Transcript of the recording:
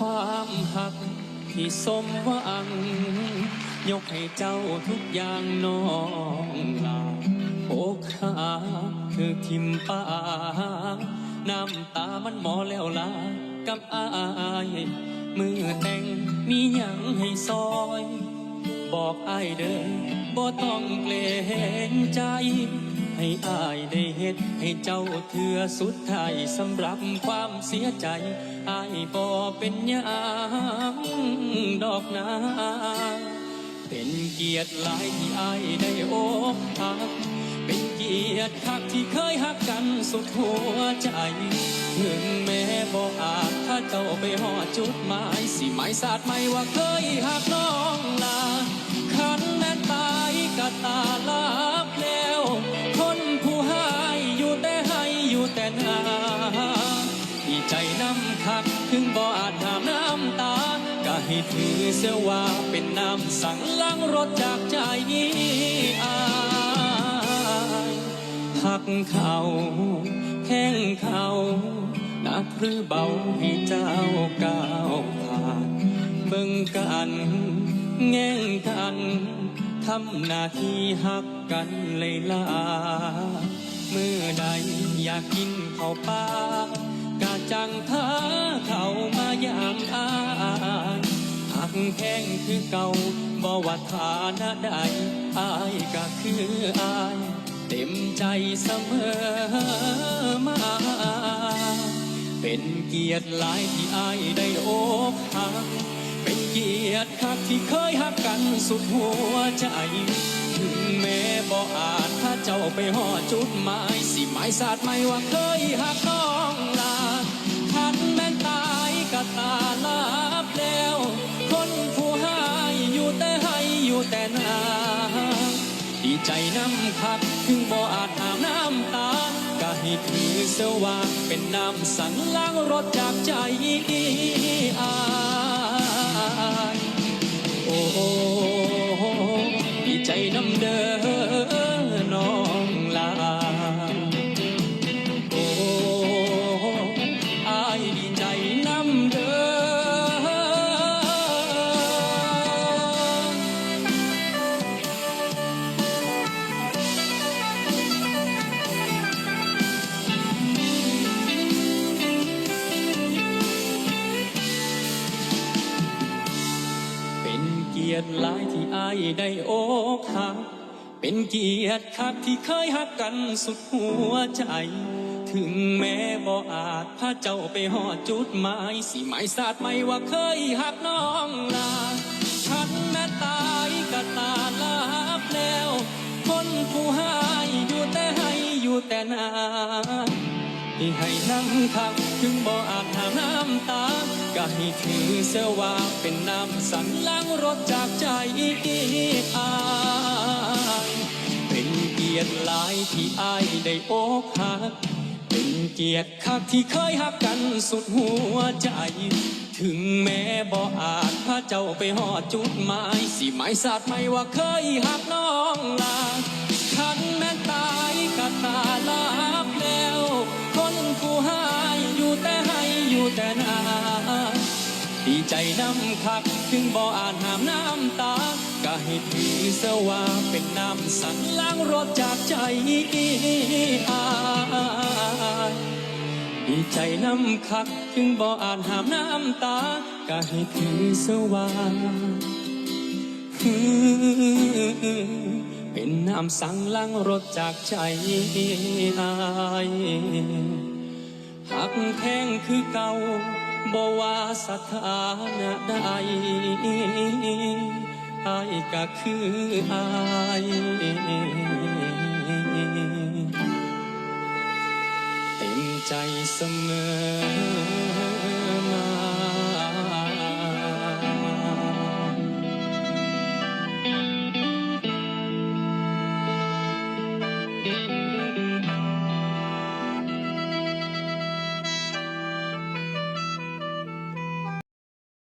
ความหักที่สมหวัง ยกให้เจ้าทุกอย่างน้องลาอกหักคือทิมป่าน้ำตามันหมอแล้วลากับอายมือแต่งมีหยังให้ซอย บอกอายเด้อบ่ต้องเกรงใจ ให้อายได้เฮ็ดให้เจ้าเถือสุดท้ายสำหรับความเสียใจ อายบ่เป็นหยังดอกนาเป็นเกียรติหลายที่อายได้อกหัก เป็นเกียรติคักที่เคยหักกันสุดหัวใจ ถึงแม้บ่อาจถ้าเจ้าไปหอดจุดหมาย สิหมายสาดไม่ว่าเคยหักน้องลา ถึงบ่อาจหามน้ำตา ก็ให้ถือเสียว่าเป็นน้ำสั่งล้างรถจากใจนี้อายหักเขาแข้งเขาหนักหรือเบาให้เจ้าก้าวผ่านเบิ่งกันแง่งกันทำหน้าที่หักกันเลยลาเมื่อใดอยากกินข้าวปลากะจังท้า แข้งคือเก่าบ่ว่าฐานะใดอายก็คืออาย เต็มใจเสมอมา เป็นเกียรติหลายที่อายได้อกหักเป็นเกียรติคักที่เคยหักกันสุดหัวใจ ถึงแม้บ่อาจถ้าเจ้าไปหอดจุดหมาย สิหมายสาดไม่ว่าเคยหักน้องลาทันแม่นตายก็ตาล น้ำคักถึงบ่อาจหามน้ำตาก็ให้ถือเสว่าเป็นน้ำสั่งล้างรถจากใจอายโอ้ดีใจน้ำเด้อ เกียรติหลายที่อายได้โอกหักเป็นเกียรติคักที่เคยหักกันสุดหัวใจ ถึงแม้บ่อาจพาเจ้าไปหอดจุดหมายสิหมายสาดไม่ว่าเคยหักน้องลาฉันแม้ตายก็ตาลาบแล้ว คนผู้หาย ให้น้ำคักถึงบ่อาจหาน้ำตา ก็ให้ถือเสียว่าเป็นน้ำสั่งล้างรถจากใจอายเป็นเกียรติหลายที่อายได้อกหัก เป็นเกียรติคักที่เคยหักกันสุดหัวใจถึงแม้บ่อาจพาเจ้าไปหอดจุดหมายสิหมายสาดไม่ว่าเคยหักน้องลาคันแม้ตายก็ตาลา แต่นาดีใจน้ำคักถึงบ่ออาจหามน้ำตา ก็ให้ถือเสว่าเป็นน้ำสั่งล้างรถจากใจอายดีใจน้ำคักถึงบ่ออาจหามน้ำตา ก็ให้ถือเสว่าเป็นน้ำสั่งล้างรถจากใจอาย หักแพงคือเก่าบ่ว่าสถานะใดอายก็คืออายเต็มใจเสมอ